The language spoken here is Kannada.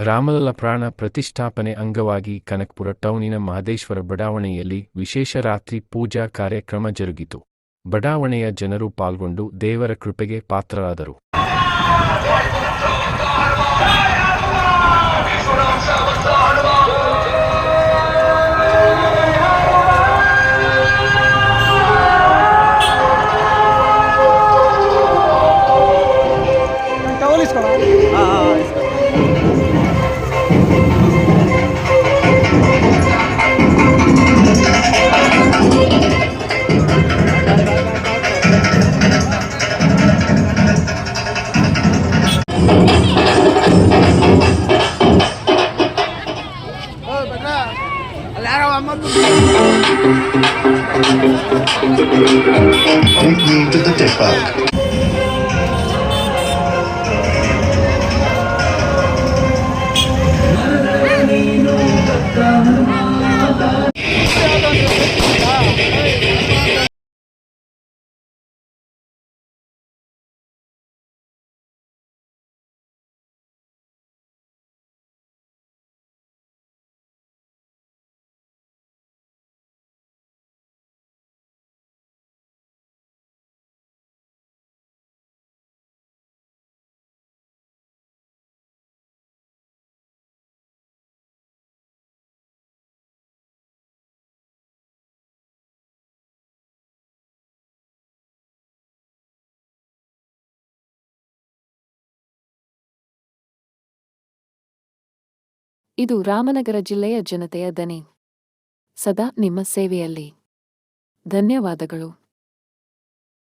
ರಾಮಲಲ್ಲ ಪ್ರಾಣ ಪ್ರತಿಷ್ಠಾಪನೆ ಅಂಗವಾಗಿ ಕನಕಪುರ ಟೌನಿನ ಮಹದೇಶ್ವರ ಬಡಾವಣೆಯಲ್ಲಿ ವಿಶೇಷ ರಾತ್ರಿ ಪೂಜಾ ಕಾರ್ಯಕ್ರಮ ಜರುಗಿತು. ಬಡಾವಣೆಯ ಜನರು ಪಾಲ್ಗೊಂಡು ದೇವರ ಕೃಪೆಗೆ ಪಾತ್ರರಾದರು. Take me to the tech park. ಇದು ರಾಮನಗರ ಜಿಲ್ಲೆಯ ಜನತೆಯ ದನಿ. ಸದಾ ನಿಮ್ಮ ಸೇವೆಯಲ್ಲಿ. ಧನ್ಯವಾದಗಳು.